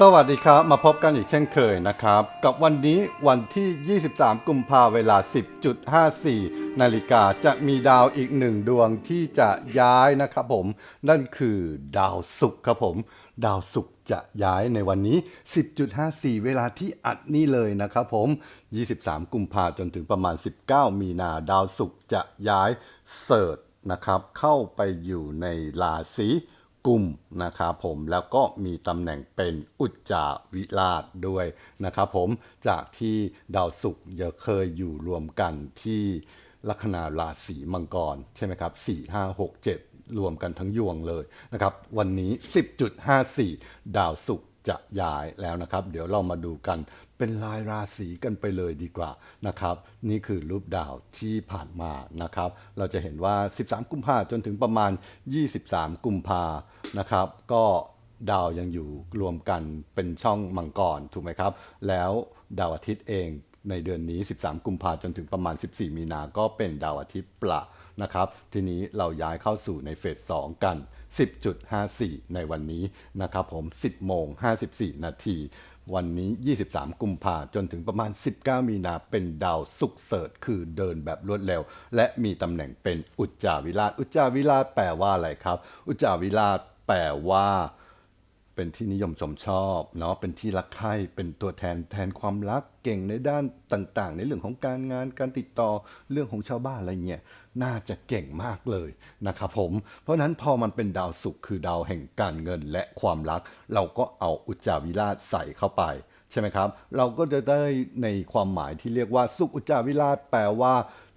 สวัสดีครับ มาพบกันอีกเช่นเคยนะครับ กับวันนี้วันที่ 23 กุมภาเวลา 10.54 นาฬิกาจะมีดาวอีกหนึ่งดวงที่จะย้ายนะครับผม นั่นคือดาวศุกร์ครับผม ดาวศุกร์จะย้ายในวันนี้ 10.54 เวลาที่อัดนี่เลยนะครับผม 23 กุมภาจนถึงประมาณ 19 มีนาดาวศุกร์จะย้ายเสิร์ชนะครับ เข้าไปอยู่ในราศี กุมนะครับผมแล้วก็มีตำแหน่งเป็นอุจจาวิราชด้วยนะครับผมจากที่ดาวศุกร์จะเคยอยู่รวมกันที่ลัคนาราศีมังกรใช่ไหมครับ4 5 6 7 รวมกันทั้งยวงเลยนะครับ วันนี้ 10.54 ดาวศุกร์จะย้ายแล้วนะครับ เดี๋ยวเรามาดูกัน เป็นลายราศีกันไปเลยดีกว่านะครับนี่คือรูปดาวที่ผ่านมานะครับ เราจะเห็นว่า 13 กุมภาจนถึงประมาณ 23 กุมภานะครับ ก็ดาวยังอยู่รวมกันเป็นช่องมังกรถูกไหมครับ แล้วดาวอาทิตย์เองในเดือนนี้ 13 กุมภาจนถึงประมาณ 14 มีนา ก็เป็นดาวอาทิตย์ประนะครับ ทีนี้เราย้ายเข้าสู่ในเฟส 2 กัน 10.54 ในวันนี้นะครับผม 10โมง54 นาที วันนี้ 23 กุมภาจนถึงประมาณ 19 มีนาเป็นดาวสุกเสิร์ชคือเดินแบบรวดเร็ว และมีตำแหน่งเป็นอุจจาวิราชอุจจาวิราชแปลว่าอะไรครับ อุจจาวิราชแปลว่า เป็นที่นิยมชมชอบเนาะเป็นที่รักใคร่เป็นตัวแทนแทนความรักเก่งในด้านต่างๆ ในเรื่องของการงานการติดต่อเรื่องของชาวบ้านอะไรเงี้ยน่าจะเก่งมากเลยนะครับผม เพราะนั้นพอมันเป็นดาวศุกร์คือดาวแห่งการเงินและความรัก เราก็เอาอุจจาวิราชใส่เข้าไปใช่ไหมครับ เราก็จะได้ในความหมายที่เรียกว่าสุขอุจจาวิราชแปลว่า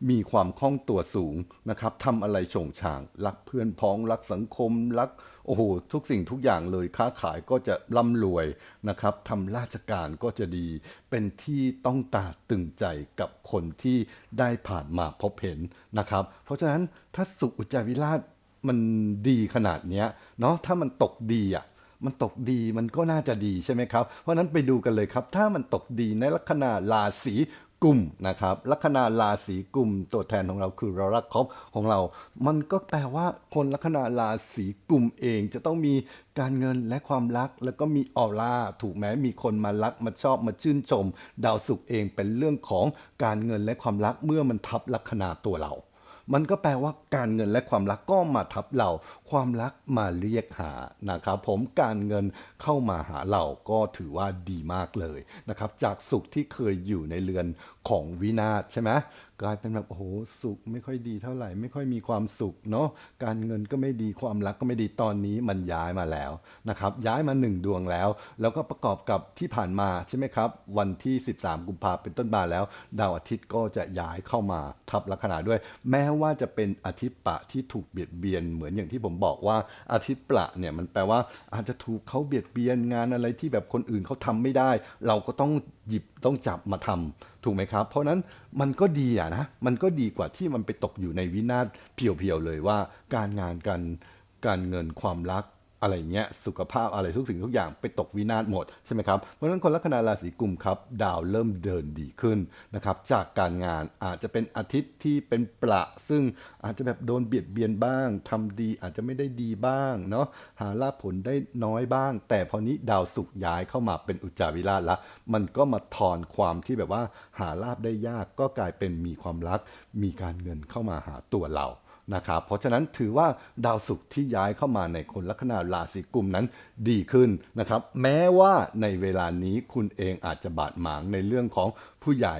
มีความคล่องตัวสูงนะครับทำอะไรโฉงฉาง รักเพื่อนพ้องรักสังคมรัก โอ้โหทุกสิ่งทุกอย่างเลยค้าขายก็จะร่ำรวยนะครับทำราชการก็จะดี เป็นที่ต้องตาตึงใจกับคนที่ได้ผ่านมาพบเห็นนะครับ เพราะฉะนั้นถ้าสุอุจจาวิราชมันดีขนาดเนี้ยเนาะถ้ามันตกดีอะมันตกดีมันก็น่าจะดีใช่ไหมครับ เพราะฉะนั้นไปดูกันเลยครับ ถ้ามันตกดีในลัคนาราศี กุมนะครับลัคนาราศีกุมตัวแทนของเราคือเรารักครบของเรา มันก็แปลว่าคนลัคนาราศีกุมเองจะต้องมีการเงินและความรักแล้วก็มีออร่าถูกไหมมีคนมารักมาชอบมาชื่นชม ดาวศุกร์เองเป็นเรื่องของการเงินและความรักเมื่อมันทับลัคนาตัวเรา มันก็แปลว่าการเงินและความรักก็มาทับเรา ความรักมาเรียกหานะครับผมการเงินเข้ามาหาเราก็ถือว่าดีมากเลยนะครับจากสุขที่เคยอยู่ในเรือน ของวินาศใช่ไหมกลายเป็นแบบโอ้โหสุขไม่ค่อยดีเท่าไหร่ ไม่ค่อยมีความสุขเนาะการเงินก็ไม่ดีความรักก็ไม่ดีตอนนี้มันย้ายมาแล้วนะครับย้ายมาหนึ่งดวงแล้ว แล้วก็ประกอบกับที่ผ่านมาใช่ไหมครับ วันที่ 13 กุมภาพันธ์เป็นต้นมาแล้ว ดาวอาทิตย์ก็จะย้ายเข้ามาทับลัคนาด้วย แม้ว่าจะเป็นอาทิตย์ปะที่ถูกเบียดเบียน เหมือนอย่างที่ผมบอกว่าอาทิตย์ปะเนี่ยมันแปลว่าอาจจะถูกเขาเบียดเบียนงานอะไรที่แบบคนอื่นเขาทำไม่ได้ เราก็ต้องหยิบต้องจับมาทำถูกไหมครับ เพราะนั้นมันก็ดีอะนะ มันก็ดีกว่าที่มันไปตกอยู่ในวินาศเพียวๆเลยว่า การงานการการเงินความรัก อะไรเงี้ยสุขภาพอะไรทุกสิ่งทุกอย่างไปตกวินาศหมดใช่ไหมครับเพราะฉะนั้นคนลัคนาราศีกุมครับดาวเริ่มเดินดีขึ้นนะครับจากการงานอาจจะเป็นอาทิตย์ที่เป็นประซึ่งอาจจะแบบโดนเบียดเบียนบ้างทำดีอาจจะไม่ได้ดีบ้างเนาะหาลาภผลได้น้อยบ้าง แต่พอนี้ดาวศุกย้ายเข้ามาเป็นอุจจาวิราชละมันก็มาทอนความที่แบบว่าหาลาภได้ยากก็กลายเป็นมีความรัก มีการเงินเข้ามาหาตัวเรา นะครับเพราะฉะนั้นถือว่าดาวศุกร์ที่ย้ายเข้ามาในคนลัคนาราศีกุมนั้นดีขึ้นนะครับ แม้ว่าในเวลานี้คุณเองอาจจะบาดหมางในเรื่องของผู้ใหญ่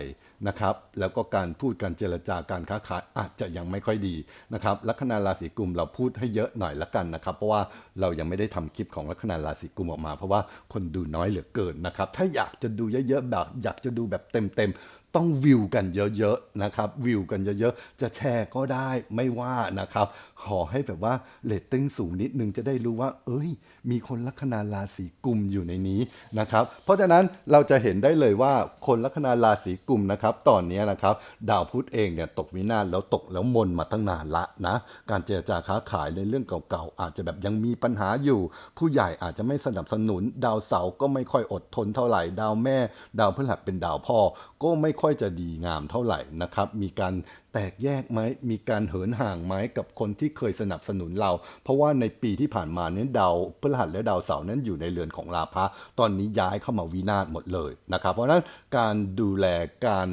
นะครับ แล้วก็การพูดการเจรจาการค้าขายอาจจะยังไม่ค่อยดีนะครับลัคนาราศีกุมเราพูดให้เยอะหน่อยละกันนะครับ เพราะว่าเรายังไม่ได้ทำคลิปของลัคนาราศีกุมออกมา เพราะว่าคนดูน้อยเหลือเกินนะครับ ถ้าอยากจะดูเยอะๆแบบอยากจะดูแบบเต็มๆต้องวิวกันเยอะๆนะครับวิวกันเยอะๆ จะแชร์ก็ได้ไม่ว่านะครับ ขอให้แบบว่าเรตติ้งสูงนิดนึงจะได้รู้ว่า เอ้ย มีคนลัคนาราศีกุมอยู่ในนี้นะครับ เพราะฉะนั้นเราจะเห็นได้เลยว่าคนลัคนาราศีกุมนะครับ ตอนนี้นะครับ ดาวพุธเองเนี่ยตกวินาศแล้วตกแล้วมนมาตั้งนานละนะ การเจรจาค้าขายในเรื่องเก่าๆอาจจะแบบยังมีปัญหาอยู่ ผู้ใหญ่อาจจะไม่สนับสนุน ดาวเสาร์ก็ไม่ค่อยอดทนเท่าไหร่ดาวแม่ ดาวพฤหัสเป็นดาวพ่อก็ไม่ค่อยจะดีงามเท่าไหร่นะครับ มีการแตกแยกไหมมีการเหินห่างไหมกับคนที่เคยสนับสนุนเรา เพราะว่าในปีที่ผ่านมาเนี่ยดาวพฤหัสและดาวเสาร์นั้นอยู่ในเรือนของราพะตอนนี้ย้ายเข้ามาวินาศหมดเลยนะครับ เพราะนั้นการดูแลการ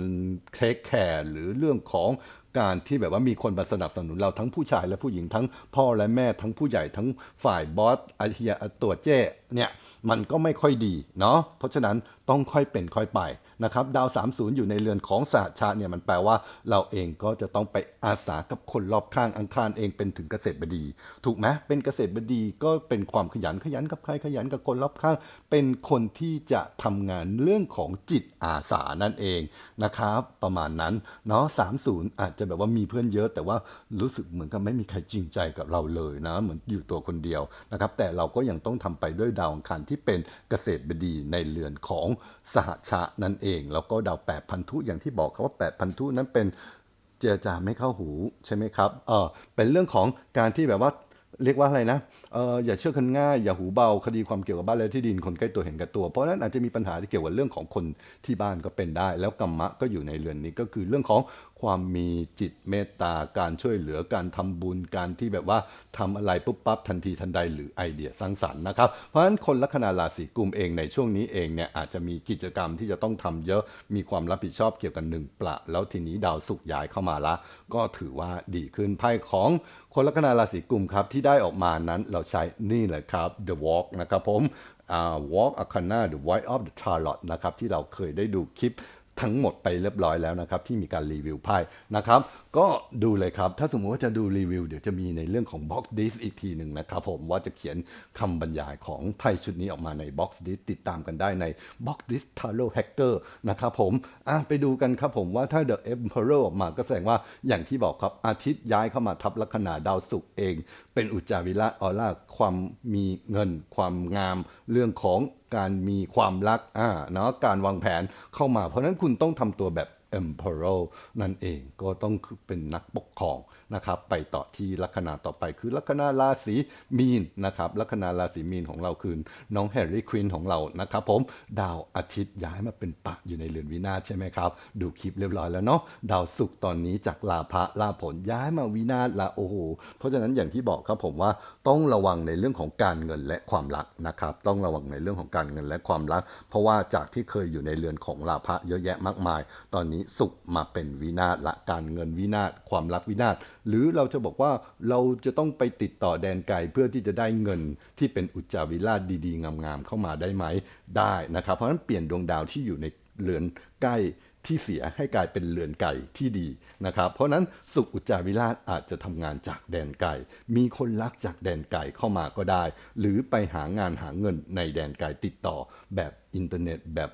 เทคแคร์หรือเรื่องของการที่แบบว่ามีคนมาสนับสนุนเราทั้งผู้ชายและผู้หญิงทั้งพ่อและแม่ทั้งผู้ใหญ่ทั้งฝ่ายบอสไอเฮียตัวเจ้ เนี่ยมันก็ไม่ค่อยดีเนาะเพราะฉะนั้นต้องค่อยเป็นค่อยไปนะครับดาว 30 อยู่ในเรือนของสหชาติเนี่ยมันแปลว่าเราเองก็จะต้องไปอาสากับคนรอบข้างอังคารเองเป็นถึงเกษตรบดี ถูกไหมเป็นเกษตรบดีก็เป็นความขยันขยันกับใครขยันกับคนรอบข้าง เป็นคนที่จะทำงานเรื่องของจิตอาสานั่นเองนะครับประมาณนั้นเนาะ30อาจจะแบบว่ามีเพื่อนเยอะ แต่ว่ารู้สึกเหมือนกับไม่มีใครจริงใจกับเราเลยนะเหมือนอยู่ตัวคนเดียวนะครับแต่เราก็ยังต้องทำไปด้วยดาวอังคารที่เป็นเกษตรบดีในเรือนของสหชะนั่นเอง แล้วก็ดาวแปดพันธุอย่างที่บอกครับว่าแปดพันธุนั้นเป็นเจรจาไม่เข้าหูใช่ไหมครับเออเป็นเรื่องของการที่แบบว่าเรียกว่าอะไรนะ อออย่าเชื่อคนง่าย อย่าหูเบาคดีความเกี่ยวกับบ้านและที่ดินคนใกล้ตัวเห็นกับตัว เพราะนั้นอาจจะมีปัญหาที่เกี่ยวกับเรื่องของคนที่บ้านก็เป็นได้ แล้วกรรมะก็อยู่ในเรือนนี้ก็คือเรื่องของความมีจิตเมตตาการช่วยเหลือการทำบุญการที่แบบว่าทำอะไรปุ๊บปั๊บทันทีทันใดหรือไอเดียสร้างสรรค์นะครับ เพราะฉะนั้นคนลัคนาราศีกุมเองในช่วงนี้เองเนี่ยอาจจะมีกิจกรรมที่จะต้องทำเยอะมีความรับผิดชอบเกี่ยวกับหนึ่งประแล้วทีนี้ดาวสุกย้ายเข้ามาละ ก็ถือว่าดีขึ้นไพ่ของคนลัคนาราศีกุมครับที่ได้ออกมานั้นเราใช้นี่เลยครับ The Walk นะครับผม uh, Walk Arcana The White of the Tarot นะครับที่เราเคยได้ดูคลิปทั้งหมดไปเรียบร้อยแล้วนะครับ ที่มีการรีวิวไพ่นะครับ ก็ดูเลยครับ ถ้าสมมุติว่าจะดูรีวิว เดี๋ยวจะมีในเรื่องของ Box d i s อีกทีหนึ่งนะครับผมว่าจะเขียนคำบรรยายของไพ่ชุดนี้ออกมาใน Box d i s ติดตามกันได้ใน Box d i s Tarot Hacker นะครับผมอะไปดูกันครับผมว่าถ้า The Emperor ออกมาก็แสดงว่าอย่างที่บอกครับอาทิตย์ย้ายเข้ามาทับลัคนาดาวศุกร์เอง เป็นอุจจาวิระออร่าความมีเงิน ความงาม เรื่องของการมีความรักอ่าเนาะการวางแผนเข้ามา เพราะนั้นคุณต้องทำตัวแบบ Emperor นั่นเองก็ต้องเป็นนักปกครอง นะครับไปต่อที่ลัคนาต่อไปคือลัคนาราศีมีนนะครับลัคนาราศีมีนของเราคือน้องแฮร์รี่ควินของเรานะครับผมดาวอาทิตย์ย้ายมาเป็นปะอยู่ในเรือนวินาศใช่ไหมครับ ดูคลิปเรียบร้อยแล้วเนาะดาวศุกร์ตอนนี้จากลาภะลาผลย้ายมาวินาศละโอ้โหเพราะฉะนั้นอย่างที่บอกครับผมว่าต้องระวังในเรื่องของการเงินและความรักนะครับต้องระวังในเรื่องของการเงินและความรัก เพราะว่าจากที่เคยอยู่ในเรือนของลาภะเยอะแยะมากมาย ตอนนี้สุขมาเป็นวินาศละการเงินวินาศความรักวินาศหรือเราจะบอกว่าเราจะต้องไปติดต่อแดนไกลเพื่อที่จะได้เงินที่เป็นอุจจาวิราชดีๆ งามๆเข้ามาได้ไหมได้นะครับ เพราะฉะนั้นเปลี่ยนดวงดาวที่อยู่ในเรือนใกล้ที่เสียให้กลายเป็นเรือนไก่ที่ดีนะครับ เพราะนั้นสุขอุจจาวิราชอาจจะทำงานจากแดนไก่ มีคนรักจากแดนไก่เข้ามาก็ได้ หรือไปหางานหาเงินในแดนไก่ติดต่อแบบอินเทอร์เน็ตแบบ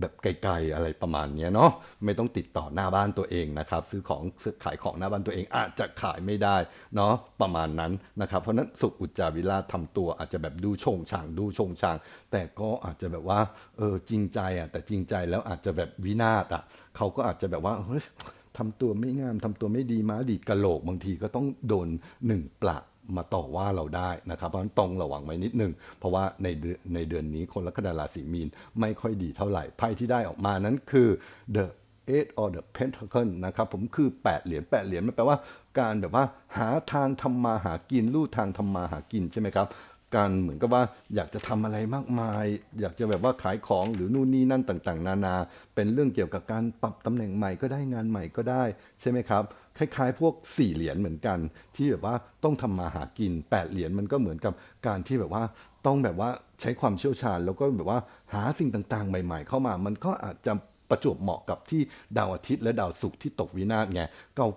แบบไกลๆอะไรประมาณนี้เนาะไม่ต้องติดต่อหน้าบ้านตัวเองนะครับ ซื้อของซื้อขายของหน้าบ้านตัวเองอาจจะขายไม่ได้เนาะประมาณนั้นนะครับ เพราะนั้นสุขอุจจาวิราชทำตัวอาจจะแบบดูชงช่างดูชงช่าง แต่ก็อาจจะแบบว่าเออจริงใจอะแต่จริงใจแล้วอาจจะแบบวินาศอะเขาก็อาจจะแบบว่าเฮ้ยทำตัวไม่งามทำตัวไม่ดีมาดีดกะโหลกบางทีก็ต้องโดนหนึ่งปลัก มาต่อว่าเราได้นะครับเพราะฉะนั้นต้องระวังไว้นิดนึง เพราะว่าในเดือนในเดือนนี้คนลัคนาราศีมีนไม่ค่อยดีเท่าไหร่ไพ่ที่ได้ออกมานั้นคือ the eight or the pentacle นะครับผมคือ 8 เหรียญ8เหรียญมันแปลว่าการแบบว่าหาทางทำมาหากินลู่ทางทำมาหากินใช่ไหมครับการเหมือนกับว่าอยากจะทำอะไรมากมาย อยากจะแบบว่าขายของหรือนู่นนี่นั่นต่างๆ นานา เป็นเรื่องเกี่ยวกับการปรับตำแหน่งใหม่ก็ได้งานใหม่ก็ได้ใช่ไหมครับ คล้ายๆ พวก4เหรียญเหมือนกัน ที่แบบว่าต้องทำมาหากิน 8 เหรียญมันก็เหมือนกับการที่แบบว่าต้องแบบว่าใช้ความเชี่ยวชาญ แล้วก็แบบว่าหาสิ่งต่างๆ ใหม่ ๆ เข้ามา มันก็อาจจะประจวบเหมาะกับที่ดาวอาทิตย์และดาวศุกร์ที่ตกวินาศไง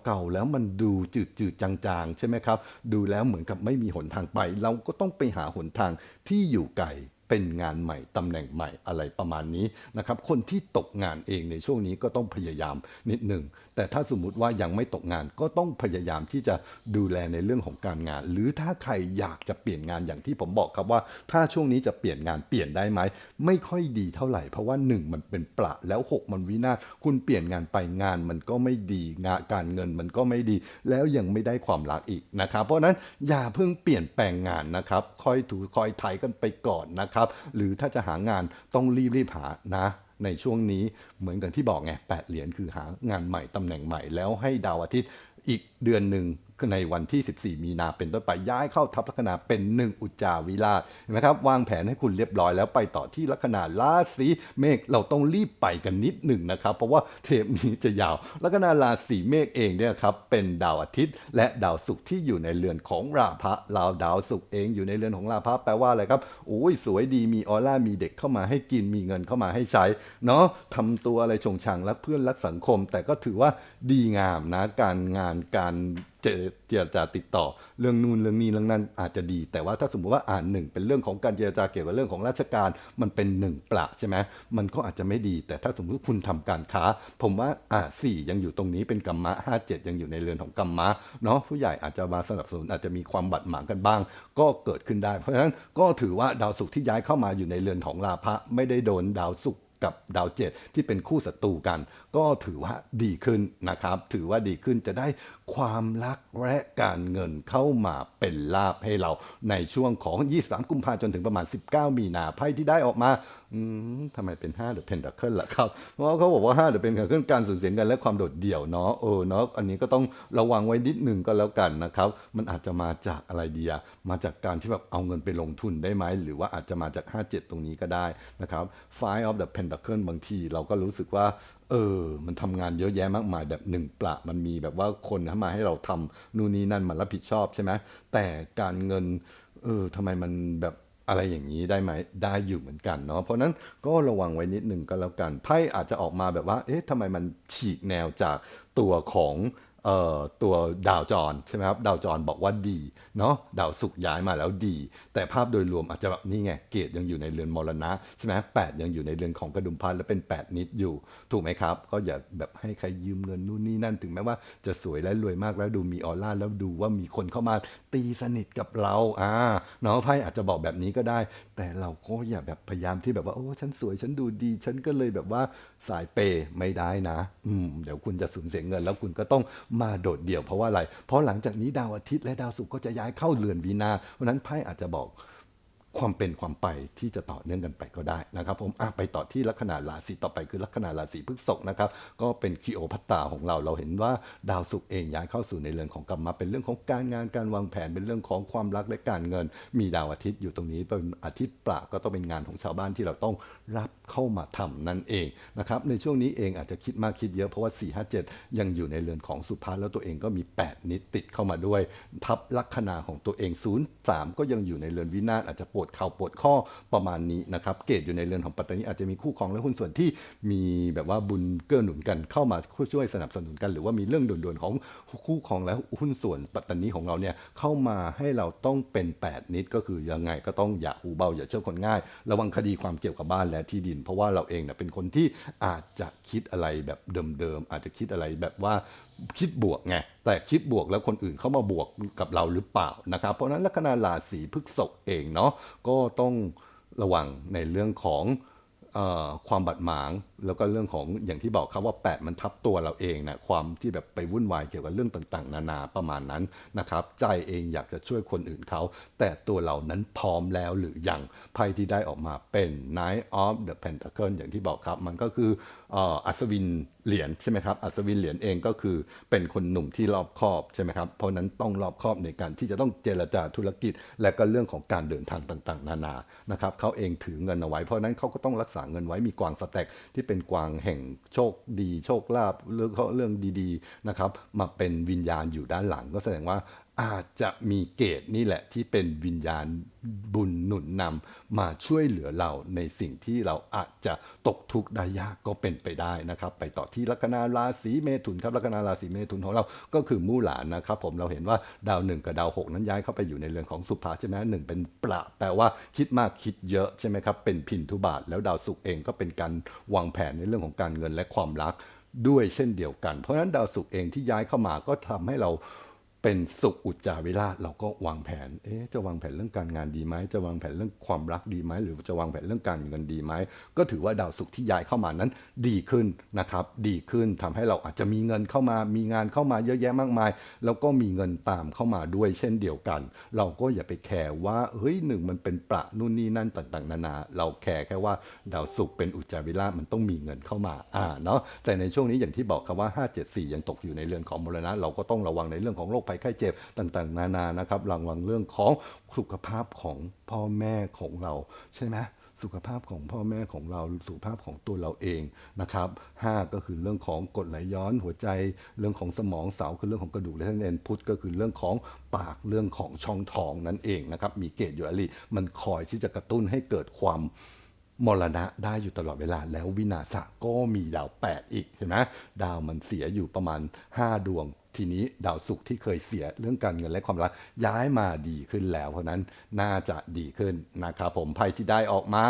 เก่าๆแล้วมันดูจืดๆจางๆ ใช่ไหมครับ ดูแล้วเหมือนกับไม่มีหนทางไป เราก็ต้องไปหาหนทางที่อยู่ไกลเป็นงานใหม่ตำแหน่งใหม่อะไรประมาณนี้นะครับ คนที่ตกงานเองในช่วงนี้ก็ต้องพยายามนิดหนึ่งแต่ถ้าสมมติว่ายังไม่ตกงานก็ต้องพยายามที่จะดูแลในเรื่องของการงาน หรือถ้าใครอยากจะเปลี่ยนงานอย่างที่ผมบอกครับว่า ถ้าช่วงนี้จะเปลี่ยนงานเปลี่ยนได้ไหมไม่ค่อยดีเท่าไหร่เพราะว่า 1 มันเป็นประแล้ว 6 มันวินาศคุณเปลี่ยนงานไปงานมันก็ไม่ดีงานการเงินมันก็ไม่ดี แล้วยังไม่ได้ความรักอีกนะครับ เพราะนั้นอย่าเพิ่งเปลี่ยนแปลงงานนะครับค่อยถูคอยไถกันไปก่อนนะครับ หรือถ้าจะหางานต้องรีบรีบหานะ ในช่วงนี้เหมือนกันที่บอกไงแปดเหรียญคือหางานใหม่ตำแหน่งใหม่แล้วให้ดาวอาทิตย์อีก เดือนหนึ่งในวันที่ 14 มีนาเป็นต้นไปย้ายเข้าทับลัคนาเป็นหนึ่งอุจจาวิราชเห็นไหมครับ วางแผนให้คุณเรียบร้อยแล้วไปต่อที่ลัคนาราศีเมษเราต้องรีบไปกันนิดหนึ่งนะครับ เพราะว่าเทปนี้จะยาวลัคนาราศีเมษเองเนี่ยครับเป็นดาวอาทิตย์ และดาวศุกร์ที่อยู่ในเรือนของราพะเราดาวศุกร์เองอยู่ในเรือนของราพะแปลว่าอะไรครับโอ้ยสวยดีมีออร่ามีเด็กเข้ามาให้กินมีเงินเข้ามาให้ใช้เนาะทำตัวอะไรชงชังรักเพื่อนรักสังคม แต่ก็ถือว่าดีงามนะการงานการเจเจรจาติดต่อเรื่องนู่นเรื่องนี้เรื่องนั้นอาจจะดี แต่ว่าถ้าสมมติว่าอ่านหนึ่งเป็นเรื่องของการเจรจาเกี่ยวกับเรื่องของราชการมันเป็นหนึ่งประใช่ไหมมันก็อาจจะไม่ดี แต่ถ้าสมมติคุณทำการค้า ผมว่าอ่าสี่ยังอยู่ตรงนี้เป็นกรรมะห้าเจ็ดยังอยู่ในเรือนของกรรมะเนาะผู้ใหญ่อาจจะมาสนับสนุนอาจจะมีความบัดหมางกันบ้าง ก็เกิดขึ้นได้ เพราะฉะนั้นก็ถือว่าดาวศุกร์ที่ย้ายเข้ามาอยู่ในเรือนของราพะไม่ได้โดนดาวศุกร์ กับดาวเจ็ดที่เป็นคู่ศัตรูกัน ก็ถือว่าดีขึ้นนะครับ ถือว่าดีขึ้นจะได้ความรักและการเงินเข้ามาเป็นลาภให้เราในช่วงของ 23 กุมภาพันธ์จนถึงประมาณ 19 มีนาไพ่ที่ได้ออกมา ทำไมเป็น5 The Pentacle ล่ะครับ เพราะเขาบอกว่า5 The Pentacle การสูญเสียกันและความโดดเดี่ยวเนาะเออเนาะอันนี้ก็ต้องระวังไว้นิดหนึ่งก็แล้วกันนะครับ มันอาจจะมาจากอะไรดีอะมาจากการที่แบบเอาเงินไปลงทุนได้ไหม หรือว่าอาจจะมาจาก 57 ตรงนี้ก็ได้นะครับ Five of the Pentacle บางทีเราก็รู้สึกว่าเออ มันทำงานเยอะแยะมากมายแบบหนึ่งประมันมีแบบว่าคนเข้ามาให้เราทำนู่นนี่นั่นมันรับผิดชอบใช่ไหมแต่การเงินเออทำไมมันแบบ อะไรอย่างนี้ได้ไหมได้อยู่เหมือนกันเนาะเพราะนั้นก็ระวังไว้นิดหนึ่งก็แล้วกันไพ่อาจจะออกมาแบบว่า เอ๊ะทำไมมันฉีกแนวจากตัวของ ตัวดาวจรใช่ไหมครับดาวจรบอกว่าดีเนาะดาวศุกย้ายมาแล้วดี แต่ภาพโดยรวมอาจจะแบบนี่ไงเกตยังอยู่ในเรือนมรณะใช่ไหมแปดยังอยู่ในเรือนของกระดุมพันและเป็น 8 นิดอยู่ ถูกไหมครับ ก็อย่าแบบให้ใครยืมเงินนู่นนี่นั่นถึงแม้ว่าจะสวยและรวยมากแล้วดูมีออร่าแล้วดูว่ามีคนเข้ามาตีสนิทกับเราอ่าเนาะไพ่อาจจะบอกแบบนี้ก็ได้ แต่เราก็อย่าแบบพยายามที่แบบว่าโอ้ฉันสวยฉันดูดี ฉันก็เลยแบบว่าสายเปย์ไม่ได้นะ อืมเดี๋ยวคุณจะสูญเสียเงินแล้วคุณก็ต้องมาโดดเดี่ยวเพราะว่าอะไร เพราะหลังจากนี้ดาวอาทิตย์และดาวศุกร์ก็จะย้ายเข้าเรือนวีนาเพราะฉะนั้นไพ่อาจจะบอก ความเป็นความไปที่จะต่อเนื่องกันไปก็ได้นะครับ ผมอะไปต่อที่ลัคนาราศีต่อไปคือลัคนาราศีพฤษภนะครับ ก็เป็นคีโอพัตตาของเราเราเห็นว่าดาวศุกร์เองย้ายเข้าสู่ในเรือนของกรรมะเป็นเรื่องของการงานการวางแผนเป็นเรื่องของความรักและการเงิน มีดาวอาทิตย์อยู่ตรงนี้เป็นอาทิตย์ประก็ต้องเป็นงานของชาวบ้านที่เราต้องรับเข้ามาทำนั่นเองนะครับในช่วงนี้เองอาจจะคิดมากคิดเยอะเพราะว่า 4 5 7 ยังอยู่ในเรือนของสุภาแล้วตัวเองก็มี 8 นิดติดเข้ามาด้วย ทับลัคนาของตัวเอง 0 3 ก็ยังอยู่ในเรือนวินาศอาจจะปวดเข่าปวดข้อประมาณนี้นะครับ เกตอยู่ในเรือนของปัตตานีอาจจะมีคู่ครองและหุ้นส่วนที่มีแบบว่าบุญเกื้อหนุนกันเข้ามาช่วยสนับสนุนกัน หรือว่ามีเรื่องด่วนๆของคู่ครองและหุ้นส่วนปัตตานีของเราเนี่ยเข้ามาให้เราต้องเป็น 8 นิดก็คือยังไงก็ต้องอย่าหูเบาอย่าเชื่อคนง่าย ระวังคดีความเกี่ยวกับบ้านและที่ดิน เพราะว่าเราเองเนี่ยเป็นคนที่อาจจะคิดอะไรแบบเดิมๆอาจจะคิดอะไรแบบว่า คิดบวกไงแต่คิดบวกแล้วคนอื่นเข้ามาบวกกับเราหรือเปล่านะครับ เพราะนั้นลัคนาราศีพฤษภเองเนาะก็ต้องระวังในเรื่องของความบัดหมาง แล้วก็เรื่องของอย่างที่บอกครับว่า 8 มันทับตัวเราเองนะความที่แบบไปวุ่นวายเกี่ยวกับเรื่องต่างๆ นานาประมาณนั้นนะครับ ใจเองอยากจะช่วยคนอื่นเขา แต่ตัวเรานั้นพร้อมแล้วหรือยังไพ่ที่ได้ออกมาเป็น Knight of the Pentacle อย่างที่บอกครับมันก็คือ อ่ออัศวินเหรียญใช่ไหมครับอัศวินเหรียญเองก็คือเป็นคนหนุ่มที่รอบคอบใช่ไหมครับเพราะนั้นต้องรอบคอบในการที่จะต้องเจรจาธุรกิจ และก็เรื่องของการเดินทางต่างๆ นานานะครับเขาเองถือเงินเอาไว้เพราะฉะนั้นเขาก็ต้องรักษาเงินไว้มีกวางสแต็กที่เป็นกวางแห่งโชคดี โชคลาภเรื่องเรื่องดีๆนะครับมาเป็นวิญญาณอยู่ด้านหลัง ก็แสดงว่า อาจจะมีเกตนี่แหละที่เป็นวิญญาณบุญหนุนนำมาช่วยเหลือเราในสิ่งที่เราอาจจะตกทุกข์ได้ยากก็เป็นไปได้นะครับ ไปต่อที่ลัคนาราศีเมถุนครับลัคนาราศีเมถุนของเราก็คือมู่หลานนะครับ ผมเราเห็นว่าดาวหนึ่งกับดาวหกนั้นย้ายเข้าไปอยู่ในเรือนของสุภาใช่ไหมหนึ่งเป็นประแปลว่าคิดมากคิดเยอะใช่ไหมครับเป็นพินทุบาท แล้วดาวศุกร์เองก็เป็นการวางแผนในเรื่องของการเงินและความรักด้วยเช่นเดียวกัน เพราะฉะนั้นดาวศุกร์เองที่ย้ายเข้ามาก็ทำให้เรา เป็นสุขอุจจาวิราชเราก็วางแผน เอ๊ะจะวางแผนเรื่องการงานดีไหม จะวางแผนเรื่องความรักดีไหม หรือจะวางแผนเรื่องการเงินดีไหม ก็ถือว่าดาวศุกร์ที่ย้ายเข้ามานั้น ดีขึ้นนะครับ ดีขึ้นทำให้เราอาจจะมีเงินเข้ามา มีงานเข้ามาเยอะแยะมากมาย แล้วก็มีเงินตามเข้ามาด้วยเช่นเดียวกัน เราก็อย่าไปแคร์ว่า เฮ้ยหนึ่งมันเป็นประนู่นนี่นั่นต่างๆ นานา เราแคร์แค่ว่าดาวศุกร์เป็นอุจจาวิราชมันต้องมีเงินเข้ามา อ่า เนาะ แต่ในช่วงนี้อย่างที่บอกครับว่า 574 ยังตกอยู่ในเรือนของมรณะ เราก็ต้องระวังในเรื่องของโรคภัยไข้เจ็บต่างๆ นานานะครับระวังเรื่องของสุขภาพของพ่อแม่ของเราใช่ไหมสุขภาพของพ่อแม่ของเราสุขภาพของตัวเราเองนะครับห้าก็คือเรื่องของกรดไหลย้อนหัวใจ เรื่องของสมองเสาคือเรื่องของกระดูกและเส้นเอ็นพุทธก็คือเรื่องของปากเรื่องของช่องท้องนั่นเองนะครับมีเกตอยู่อลีมันคอยที่จะกระตุ้นให้เกิดความมรณะได้อยู่ตลอดเวลาแล้ววินาศก็มีดาว 8 อีกเห็นไหมดาวมันเสียอยู่ประมาณ 5 ดวง ทีนี้ดาวศุกร์ที่เคยเสียเรื่องการเงินและความรักย้ายมาดีขึ้นแล้ว เพราะนั้นน่าจะดีขึ้นนะครับผมไพ่ที่ได้ออกมา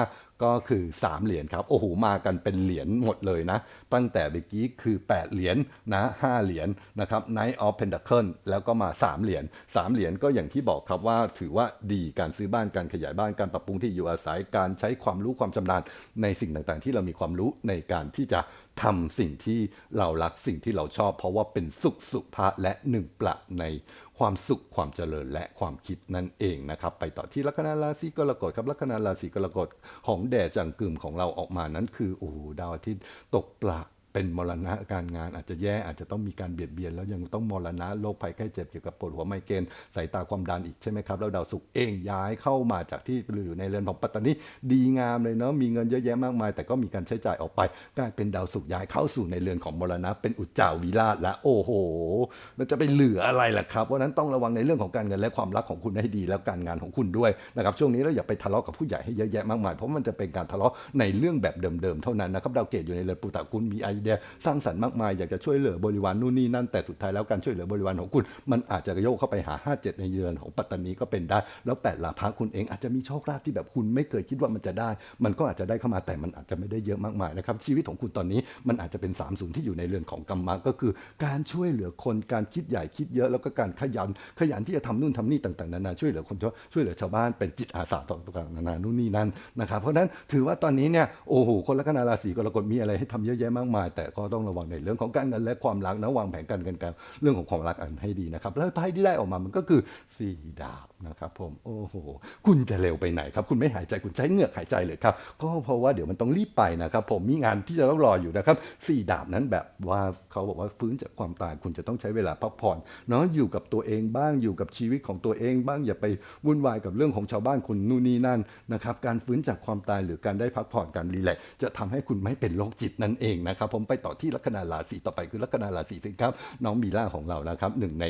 ก็คือ 3 เหรียญครับ โอ้โห มากันเป็นเหรียญหมดเลยนะ ตั้งแต่เมื่อกี้คือ 8 เหรียญนะ5เหรียญนะครับ Knight of Pentacle แล้วก็มา 3 เหรียญ3เหรียญก็อย่างที่บอกครับว่าถือว่าดีการซื้อบ้านการขยายบ้านการปรับปรุงที่อยู่อาศัยการใช้ความรู้ความชำนาญ ในสิ่งต่างๆ ที่เรามีความรู้ในการที่จะทำสิ่งที่เรารักสิ่งที่เราชอบ เพราะว่าเป็นสุขสุภาและหนึ่งประใน ความสุขความเจริญและความคิดนั่นเองนะครับไปต่อที่ลัคนาราศีกรกฎครับลัคนาราศีกรกฎของแด่จังกึมของเราออกมานั้นคือโอ้โหดาวอาทิตย์ตกปลา เป็นมรณะการงานอาจจะแย่อาจจะต้องมีการเบียดเบียน แล้วยังต้องมรณะโรคภัยไข้เจ็บเกี่ยวกับปวดหัวไมเกรนสายตาความดันอีกใช่ไหมครับ แล้วดาวศุกร์เองย้ายเข้ามาจากที่อยู่ในเรือนของปัตตานีดีงามเลยเนาะมีเงินเยอะแยะมากมาย แต่ก็มีการใช้จ่ายออกไปกลายเป็นดาวศุกร์ย้ายเข้าสู่ในเรือนของมรณะ เป็นอุจจาวิราชและโอ้โหแล้วจะไปเหลืออะไรล่ะครับเพราะฉะนั้นต้องระวังในเรื่องของการเงินและความรักของคุณให้ดี แล้วการงานของคุณด้วยนะครับช่วงนี้เราอย่าไปทะเลาะกับผู้ใหญ่ให้เยอะแยะมากมายเพราะมันจะเป็นการทะเลาะในเรื่องแบบเดิมๆเท่านั้นนะครับดาวเกตอยู่ในเรือนปุตตะคุณมีไเดียสร้างสรรค์มากมายอยากจะช่วยเหลือบริวารนู่นนี่นั่นแต่สุดท้ายแล้วการช่วยเหลือบริวารของคุณ มันอาจจะโยกเข้าไปหา 57 ในเรือนของปัตตานีก็เป็นได้ แล้วแปดลาภะคุณเองอาจจะมีโชคลาภที่แบบคุณไม่เคยคิดว่ามันจะได้ มันก็อาจจะได้เข้ามาแต่มันอาจจะไม่ได้เยอะมากมายนะครับชีวิตของคุณตอนนี้มันอาจจะเป็น3ามศูนย์ที่อยู่ในเรือนของกรรมะก็คือ การช่วยเหลือคนการคิดใหญ่คิดเยอะแล้วก็การขยันขยันที่จะทำนู่นทำนี่ต่างๆนานาช่วยเหลือคนช่วยเหลือชาวบ้านเป็นจิตอาสาต่างๆนานานู่นนี่นั่นนะครับเพราะฉะนั้นถือว่าตอนนี้เนี่ยโอ้โหคนละคนาราศีกรกฎมีอะไรให้ทำเยอะแยะมากมายแต่ก็ต้องระวังในเรื่องของการเงินและความรักนะวางแผนการเงินการเรื่องของความรักอันให้ดีนะครับแล้วไพ่ที่ได้ออกมามันก็คือสี่ดาบนะครับผมโอ้โหคุณจะเร็วไปไหนครับคุณไม่หายใจคุณใช้เหงือกหายใจเลยครับก็เพราะว่าเดี๋ยวมันต้องรีบไปนะครับผมมีงานที่จะต้องรออยู่นะครับสี่ดาบนั้นแบบว่าเขาบอกว่าฟื้นจากความตายคุณจะต้องใช้เวลาพักผ่อนเนาะอยู่กับตัวเองบ้างอยู่กับชีวิตของตัวเองบ้างอย่าไปวุ่นวายกับเรื่องของชาวบ้านคุณนู่นนี่นั่นนะครับการฟื้นจากความตายหรือการได้พักผ่อนการรีแลกจะทำให้คุณไม่เป็นโรคจิตนั่นเองนะครับผมไปต่อที่ลัคนาราศีต่อไปคือลัคนาราศีสิงครับน้องมีล่าของเรานะครับหนึ่งใน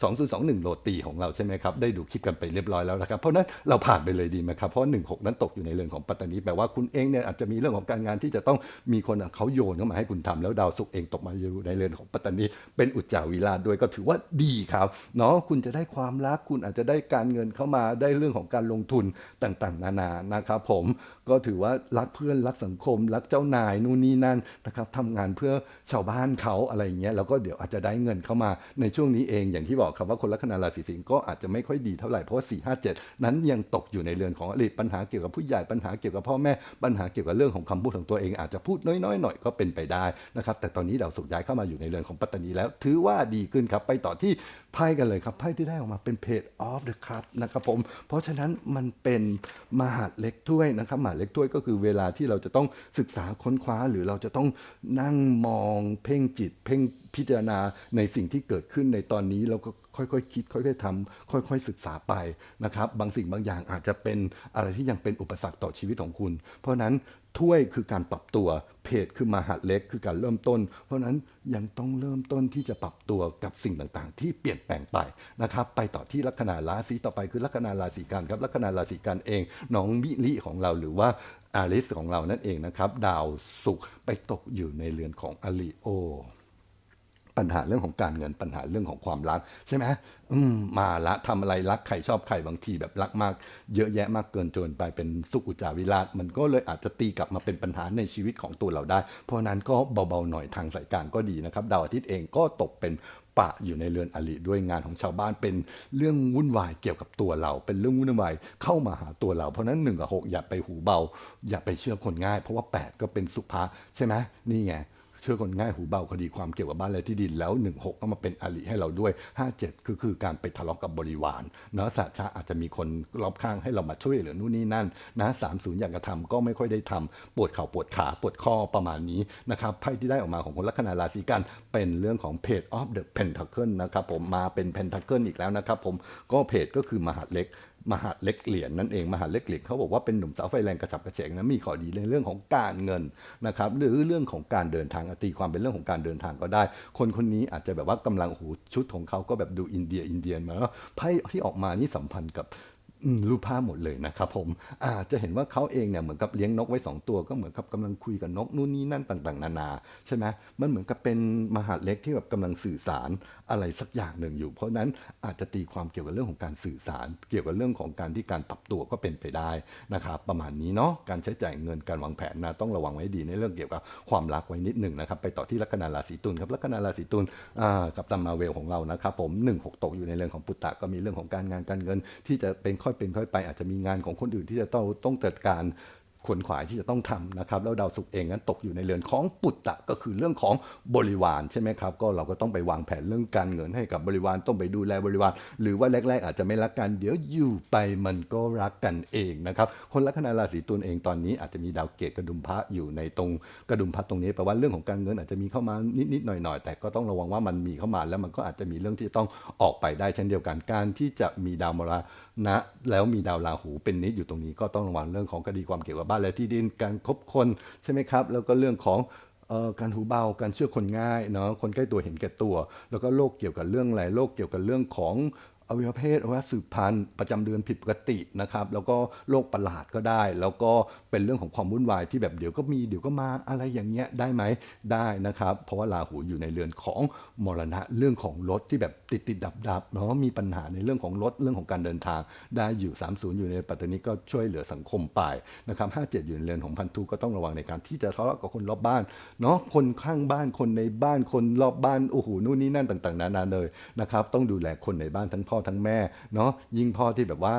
2021 โรตีของเราใช่ไหมครับ ได้ดูคลิปกันไปเรียบร้อยแล้วนะครับ เพราะนั้นเราผ่านไปเลยดีไหมครับ เพราะ 16 นั้นตกอยู่ในเรื่องของปัตตานีแปลว่าคุณเองเนี่ยอาจจะมีเรื่องของการงานที่จะต้องมีคนเขาโยนเข้ามาให้คุณทำแล้วดาวศุกร์เองตกมาอยู่ในเรือนของปัตตานีเป็นอุจจาวิราด้วยก็ถือว่าดีครับเนาะคุณจะได้ความรักคุณอาจจะได้การเงินเข้ามาได้เรื่องของการลงทุนต่างๆ นานานะครับผม ก็ถือว่ารักเพื่อนรักสังคม รักเจ้านายนู่นนี่นั่นนะครับทำงานเพื่อชาวบ้านเขาอะไรอย่างเงี้ยแล้วก็เดี๋ยวอาจจะได้เงินเข้ามาในช่วงนี้เองอย่างที่บอกครับว่าคนลัคนาราศีสิงห์ก็อาจจะไม่ค่อยดีเท่าไหร่เพราะว่า4 5 7นั้นยังตกอยู่ในเรือนของอริปัญหาเกี่ยวกับผู้ใหญ่ปัญหาเกี่ยวกับพ่อแม่ปัญหาเกี่ยวกับเรื่องของคำพูดของตัวเองอาจจะพูดน้อยๆหน่อยก็เป็นไปได้นะครับแต่ตอนนี้ดาวศุกร์ย้ายเข้ามาอยู่ในเรือนของปัตตานีแล้ว ถือว่าดีขึ้นครับไปต่อที่ไพ่กันเลยครับไพ่ที่ได้ออกมาเป็นเพจ of the cup นะครับผมเพราะฉะนั้นมันเป็นมหาเล็กถ้วยนะครับมหาเล็กถ้วยก็คือเวลาที่เราจะต้องศึกษาค้นคว้า หรือเราจะต้องนั่งมองเพ่งจิต เพ่งพิจารณาในสิ่งที่เกิดขึ้นในตอนนี้เราก็ค่อยๆคิด ค่อยๆทำค่อยๆศึกษาไปนะครับ บางสิ่งบางอย่างอาจจะเป็นอะไรที่ยังเป็นอุปสรรคต่อชีวิตของคุณ เพราะฉะนั้น ถ้วยคือการปรับตัว เพจคือมหาเล็กคือการเริ่มต้น เพราะนั้นยังต้องเริ่มต้นที่จะปรับตัวกับสิ่งต่างๆ ที่เปลี่ยนแปลงไปนะครับ ไปต่อที่ลัคนาราศีต่อไปคือลัคนาราศีกันครับลัคนาราศีกันเอง น้องมิลิของเราหรือว่าอาริสของเรานั่นเองนะครับ ดาวศุกร์ไปตกอยู่ในเรือนของอลิโอ ปัญหาเรื่องของการเงินปัญหาเรื่องของความรักใช่ไหมอืมมาละทำอะไรรักใครชอบใครบางทีแบบรักมาก เยอะแยะมากเกินจนไปเป็นสุขอุจจาวิราช มันก็เลยอาจจะตีกลับมาเป็นปัญหาในชีวิตของตัวเราได้ เพราะนั้นก็เบาๆหน่อยทางสายกลางก็ดีนะครับดาวอาทิตย์เองก็ตกเป็นปะอยู่ในเรือนอริด้วยงานของชาวบ้านเป็นเรื่องวุ่นวายเกี่ยวกับตัวเรา เป็นเรื่องวุ่นวายเข้ามาหาตัวเรา เพราะนั้นหนึ่งกับหกอย่าไปหูเบา อย่าไปเชื่อคนง่าย เพราะว่าแปดก็เป็นสุภาใช่ไหมนี่ไง เชื่อคนง่ายหูเบาคดีความเกี่ยวกับบ้านและที่ดินแล้ว 1 6 ก็มาเป็นอริให้เราด้วย 57คือคือการไปทะเลาะกับบริวารเนาะสัจจะอาจจะมีคนรอบข้างให้เรามาช่วยเหลือนู่นนี่นั่นนะ30 อยากจะทำก็ไม่ค่อยได้ทำปวดเข่าปวดขาปวดข้อประมาณนี้นะครับไพ่ที่ได้ออกมาของคนลัคนาราศีกันเป็นเรื่องของเพจ of the pentacle นะครับผมมาเป็น pentacle อีกแล้วนะครับผมก็เพจก็คือมหาเล็ก มหาเล็กเหรียญนั่นเองมหาเล็กเหรียญเขาบอกว่าเป็นหนุ่มสาวไฟแรงกระฉับกระเฉงนะมีข้อดีในเรื่องของการเงินนะครับหรือเรื่องของการเดินทางอตีความเป็นเรื่องของการเดินทางก็ได้ คนคนนี้อาจจะแบบว่ากำลังโอ้โหชุดของเขาก็แบบดูอินเดียอินเดียนมาแล้วไพ่ที่ออกมานี่สัมพันธ์กับ รูปภาพหมดเลยนะครับผมอาจะเห็นว่าเขาเองเนี่ยเหมือนกับเลี้ยงนกไว้ 2 ตัวก็เหมือนกับกำลังคุยกับนกนู่นนี่นั่นต่างๆ นานาใช่ไหมมันเหมือนกับเป็นมหาเล็กที่แบบกำลังสื่อสารอะไรสักอย่างหนึ่งอยู่ เพราะนั้นอาจจะตีความเกี่ยวกับเรื่องของการสื่อสาร เกี่ยวกับเรื่องของการที่การปรับตัวก็เป็นไปได้นะครับประมาณนี้เนาะการใช้จ่ายเงินการวางแผนนะต้องระวังไว้ดีในเรื่องเกี่ยวกับความรักไว้นิดหนึ่งนะครับไปต่อที่ลัคนาราศีตุลครับลัคนาราศีตุลกับตัมมาเวลของเรานะครับผม1 6ตกอยู่ในเรื่องของปุตตะก็มีเรื่องของการงานการเงินที่จะเป็นค่อยเป็นค่อยไป อาจจะมีงานของคนอื่นที่จะต้องต้องจัดการขวนขวายที่จะต้องทำนะครับ แล้วดาวศุกร์เองนั้นตกอยู่ในเรือนของปุตตะก็คือเรื่องของบริวารใช่ไหมครับ ก็เราก็ต้องไปวางแผนเรื่องการเงินให้กับบริวารต้องไปดูแลบริวาร หรือว่าแรก ๆ อาจจะไม่รักกัน เดี๋ยวอยู่ไปมันก็รักกันเองนะครับ คนลัคนาราศีตุลเองตอนนี้อาจจะมีดาวเกตกระดุมพระอยู่ในตรงกระดุมพระตรงนี้แปลว่าเรื่องของการเงินอาจจะมีเข้ามานิดๆหน่อยๆแต่ก็ต้องระวังว่ามันมีเข้ามาแล้วมันก็อาจจะมีเรื่องที่ต้องออกไปได้เช่นเดียวกันการที่จะมีดาวมรณะ แล้วมีดาวราหูเป็นนิดอยู่ตรงนี้ก็ต้องระวังเรื่องของคดีความเกี่ยวกับบ้านและที่ดินการคบคนใช่ไหมครับ แล้วก็เรื่องของออการหูเบาการเชื่อคนง่ายเนาะคนใกล้ตัวเห็นแก่ตัว แล้วก็โรคเกี่ยวกับเรื่องอะไรโรคเกี่ยวกับเรื่องของ อวัยวะเพศอวัยวะสืบพันธุ์ประจำเดือนผิดปกตินะครับ แล้วก็โรคประหลาดก็ได้ แล้วก็เป็นเรื่องของความวุ่นวายที่แบบเดี๋ยวก็มีเดี๋ยวก็มาอะไรอย่างเงี้ยได้ไหมได้นะครับ เพราะว่าราหูอยู่ในเรือนของมรณะเรื่องของรถที่แบบติดติดดับดับเนาะมีปัญหาในเรื่องของรถเรื่องของการเดินทาง ได้อยู่ 30 อยู่ในปัตตานีก็ช่วยเหลือสังคมไปนะครับ57 อยู่ในเรือนของพันธุก็ต้องระวังในการที่จะทะเลาะกับคนรอบบ้านเนาะคนข้างบ้านคนในบ้านคนรอบบ้านโอ้โหนู่นนี่นั่นต่าง ๆ นานาเลยนะครับต้องดูแลคนในบ้านทั้งพ่อทั้งแม่เนาะยิ่งพ่อที่แบบว่า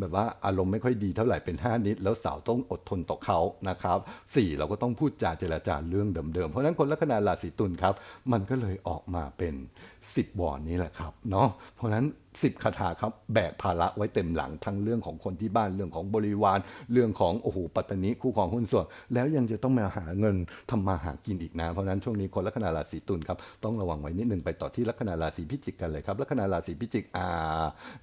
แบบว่าอารมณ์ไม่ค่อยดีเท่าไหร่เป็น 5 นิด แล้วสาวต้องอดทนต่อเขานะครับสี่เราก็ต้องพูดจาเจรจาเรื่องเดิมๆ เพราะนั้นคนลัคนาราศีตุลครับ มันก็เลยออกมาเป็น 10วอนนี้แหละครับเนาะเพราะนั้นน10คาถาครับแบกภาระไว้เต็มหลังทั้งเรื่องของคนที่บ้านเรื่องของบริวาร เรื่องของโอ้โหปัตตานีคู่ของหุ้นส่วน แล้วยังจะต้องมาหาเงินทำมาหากินอีกนะ เพราะนั้นช่วงนี้คนลัคนาราศีตุลครับต้องระวังไว้นิดนึงไปต่อที่ลัคนาราศีพิจิกกันเลยครับลัคนาราศีพิจิกอ่า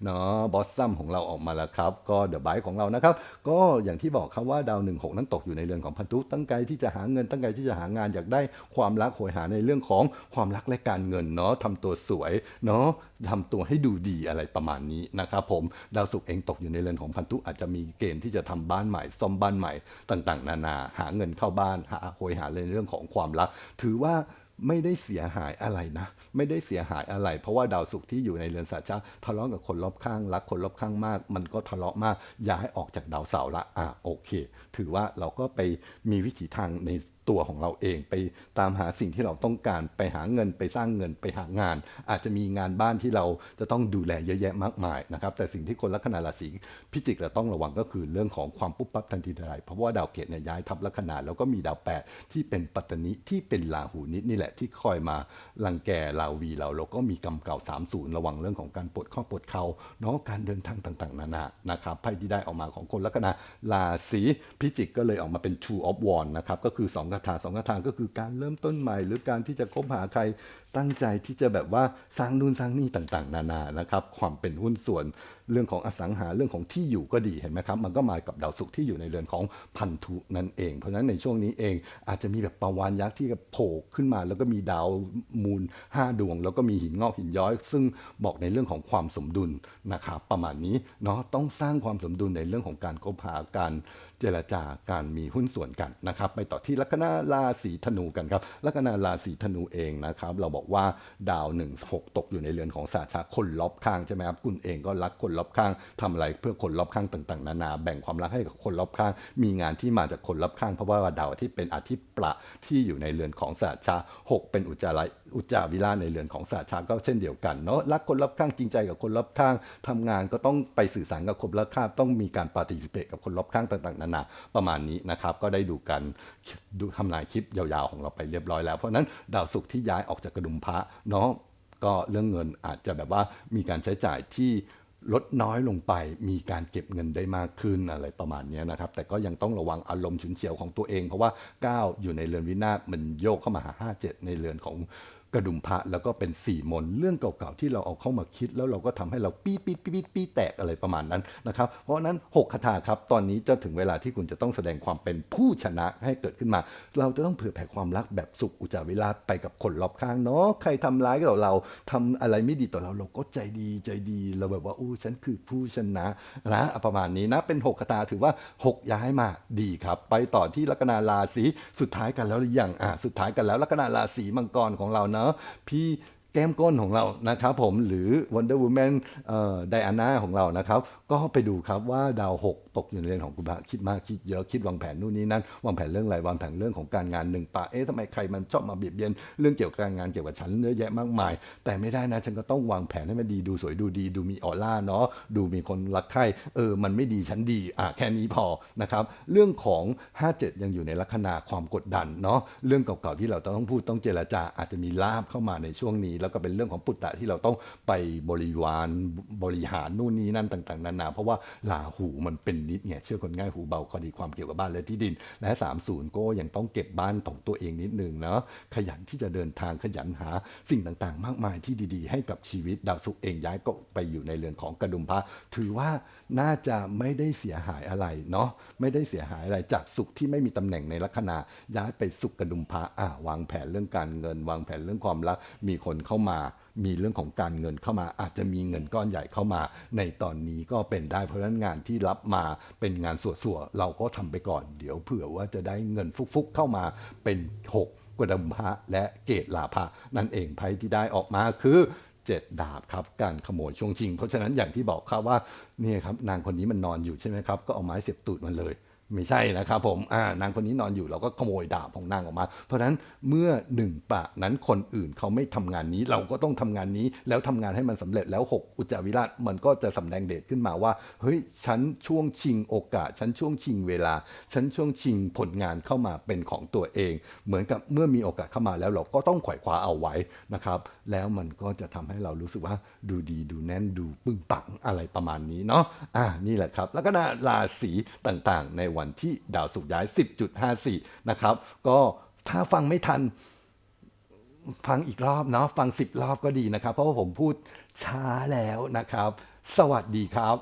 เนาะบอสซัมของเราออกมาแล้วครับ ก็เดอะไบของเรานะครับ ก็อย่างที่บอกครับว่าดาวหนึ่งหกนั้นตกอยู่ในเรื่อนของพันธุตั้งใจที่จะหาเงินตั้งใจที่จะหางานอยากได้ความรักโหยหาในเรื่องของความรักและการเงินเนาะทำตัวสวยเนาะทำตัวให้ดูดีอะไรประมาณนี้นะครับผมดาวศุกร์เองตกอยู่ในเรือนของพันธุอาจจะมีเกณฑ์ที่จะทำบ้านใหม่ซ่อมบ้านใหม่ต่างๆ นานา หาเงินเข้าบ้านหาโหยหาในเรื่องของความรัก ถือว่าไม่ได้เสียหายอะไรนะ ไม่ได้เสียหายอะไร เพราะว่าดาวศุกร์ที่อยู่ในเรือนสัจจะทะเลาะกับคนรอบข้าง รักคนรอบข้างมาก มันก็ทะเลาะมาก อย่าให้ออกจากดาวเสาร์ละอะโอเค ถือว่าเราก็ไปมีวิถีทางในตัวของเราเอง ไปตามหาสิ่งที่เราต้องการไปหาเงินไปสร้างเงินไปหางาน อาจจะมีงานบ้านที่เราจะต้องดูแลเยอะแยะมากมายนะครับแต่สิ่งที่คนลัคนาราศีพิจิกเราต้องระวังก็คือเรื่องของความปุ๊บปั๊บทันทีทันใดเพราะว่าดาวเกตเนี่ยย้ายทับลัคนาแล้วก็มีดาวแปดที่เป็นปัตตนิที่เป็นราหูนิดนี่แหละที่คอยมารังแกเราวีเราแล้วก็มีกรรมเก่า30ระวังเรื่องของการปวดข้อปวดเข่าเนาะการเดินทางต่างๆ นานานะครับไพ่ที่ได้ออกมาของคนลัคนาราศีพิิจิกก็เลยออกมาเป็น Two of w a n d นะครับก็คือ2คาถาสองคาถาก็คือการเริ่มต้นใหม่ หรือการที่จะคบหาใครตั้งใจที่จะแบบว่าสร้างนู่นสร้างนี่ต่างๆ นานานะครับความเป็นหุ้นส่วนเรื่องของอสังหาเรื่องของที่อยู่ก็ดีเห็นไหมครับมันก็มากับดาวศุกร์ที่อยู่ในเรือนของพันธุนั่นเอง เพราะฉะนั้นในช่วงนี้เองอาจจะมีแบบปาวานยักษ์ที่โผล่ขึ้นมา แล้วก็มีดาวมูล 5 ดวง แล้วก็มีหินงอกหินย้อย ซึ่งบอกในเรื่องของความสมดุลนะครับประมาณนี้เนาะต้องสร้างความสมดุลในเรื่องของการคบหาการ เจรจาการมีหุ้นส่วนกันนะครับไปต่อที่ลัคนาราศีธนูกันครับลัคนาราศีธนูเองนะครับเราบอกว่าดาวหนึ่งหกตกอยู่ในเรือนของสาชาคนรอบข้างใช่ไหมครับคุณเองก็รักคนรอบข้างทำอะไรเพื่อคนรอบข้างต่าง ๆ นานา แบ่งความรักให้กับคนรอบข้าง มีงานที่มาจากคนรอบข้าง เพราะว่าดาวที่เป็นอาทิตย์ประที่อยู่ในเรือนของสาชาหกเป็นอุจจาระอุจจาวิราในเรือนของสาชาก็เช่นเดียวกันเนาะรักคนรอบข้างจริงใจกับคนรอบข้างทำงานก็ต้องไปสื่อสารกับคนรอบข้างต้องมีการปฏิสิเปตกับคนรอบข้างต่างๆนานาประมาณนี้นะครับ ก็ได้ดูกันดูทำนายคลิปยาวๆของเราไปเรียบร้อยแล้ว เพราะนั้นดาวศุกร์ที่ย้ายออกจากกระดุมพระเนาะก็เรื่องเงินอาจจะแบบว่ามีการใช้จ่ายที่ลดน้อยลงไปมีการเก็บเงินได้มากขึ้นอะไรประมาณนี้นะครับ แต่ก็ยังต้องระวังอารมณ์ฉุนเฉียวของตัวเอง เพราะว่า 9 อยู่ในเรือนวินาศมันโยกเข้ามาหา 57 ในเรือนของ กระดุมพระแล้วก็เป็น4ี่มนเรื่องเก่าๆที่เราเอาเข้ามาคิด แล้วเราก็ทำให้เราปี๊ดปี๊ดปี๊ดปี๊ดแตกอะไรประมาณนั้นนะครับเพราะนั้น6คาถาครับตอนนี้จะถึงเวลาที่คุณจะต้องแสดงความเป็นผู้ชนะให้เกิดขึ้นมา เราจะต้องเผื่อแผ่ความรักแบบสุขอุจจาวิราชไปกับคนรอบข้างเนาะใครทำร้ายกับเราทำอะไรไม่ดีต่อเราเราก็ใจดีใจดีเราแบบว่าอู้ฉันคือผู้ชนะนะประมาณนี้นะเป็น6คาถาถือว่า 6 ย้ายมาดีครับ ไปต่อที่ลัคนาราศีสุดท้ายกันแล้วหรือยังอะสุดท้ายกันแล้วลัคนาราศีมังกรของเราเนาะพี่ แก้มก้นของเรานะครับผมหรือ Wonder Woman ไดอาน่าของเรานะครับ ก็ไปดูครับว่าดาว 6 ตกอยู่ในเรือนของกุมภาคิดมากคิดเยอะคิดวางแผนนู่นนี่นั่นวางแผนเรื่องอะไรวางแผนเรื่องของการงานหนึ่งปะเอ๊ะทำไมใครมันชอบมาเบียดเบียนเรื่องเกี่ยวกับการงานเกี่ยวกับฉันเยอะแยะมากมาย แต่ไม่ได้นะฉันก็ต้องวางแผนให้มันดีดูสวยดูดี ดูมีออร่าเนาะดูมีคนรักใครเออมันไม่ดีฉันดีอะแค่นี้พอนะครับเรื่องของ 57 ยังอยู่ในลัคนาความกดดันเนาะเรื่องเก่าๆที่เราต้องพูดต้องเจรจาอาจจะมีลาบเข้ามาในช่วงนี้แล้วก็เป็นเรื่องของปุตตะที่เราต้องไปบริวารบริหารนู่นนี่นั่นต่าง ๆ นานาเพราะว่าลาหูมันเป็นนิดเนี่ยเชื่อคนง่ายหูเบาคดีความเกี่ยวกับบ้านและที่ดิน และ30ก็ยังต้องเก็บบ้านของตัวเองนิดนึงเนาะขยันที่จะเดินทางขยันหาสิ่งต่างๆ มากมายที่ดีๆ ให้กับชีวิตดาวศุกร์เองย้ายก็ไปอยู่ในเรือนของกระดุมพระถือว่าน่าจะไม่ได้เสียหายอะไรเนาะไม่ได้เสียหายอะไรจากสุขที่ไม่มีตำแหน่งในลัคนาย้ายไปสุขกระดุมพระอะวางแผนเรื่องการเงิน วางแผนเรื่องความรักมีคนเข้ามา มีเรื่องของการเงินเข้ามา อาจจะมีเงินก้อนใหญ่เข้ามา ในตอนนี้ก็เป็นได้เพราะฉะนั้นงานที่รับมาเป็นงานส่วนๆเราก็ทำไปก่อน เดี๋ยวเผื่อว่าจะได้เงินฟุกๆเข้ามาเป็นหกกระดมพะและเกตลาภะนั่นเองไพ่ที่ได้ออกมาคือเจ็ดดาบครับการขโมยช่วงชิง เพราะฉะนั้นอย่างที่บอกครับว่านี่ครับนางคนนี้มันนอนอยู่ใช่ไหมครับ ก็เอาไม้เสียบตูดมันเลย ไม่ใช่นะครับผมนางคนนี้นอนอยู่เราก็ขโมยดาบของนางออกมา เพราะฉะนั้นเมื่อหนึ่งปะนั้นคนอื่นเขาไม่ทำงานนี้ เราก็ต้องทำงานนี้แล้วทำงานให้มันสำเร็จแล้ว 6 อุจจาวิราชมันก็จะสำแดงเดชขึ้นมาว่าเฮ้ยฉันช่วงชิงโอกาส ฉันช่วงชิงเวลา ฉันช่วงชิงผลงานเข้ามาเป็นของตัวเอง เหมือนกับเมื่อมีโอกาสเข้ามาแล้วเราก็ต้องไขว่คว้าเอาไว้นะครับแล้วมันก็จะทำให้เรารู้สึกว่าดูดีดูแน่นดูปึ้งปังอะไรประมาณนี้เนาะอ่านี่แหละครับ แล้วก็นาราศีต่างๆ ในวันที่ดาวศุกร์ย้าย 10.54 นะครับ ก็ถ้าฟังไม่ทันฟังอีกรอบเนาะฟัง 10 รอบก็ดีนะครับ เพราะว่าผมพูดช้าแล้วนะครับ สวัสดีครับ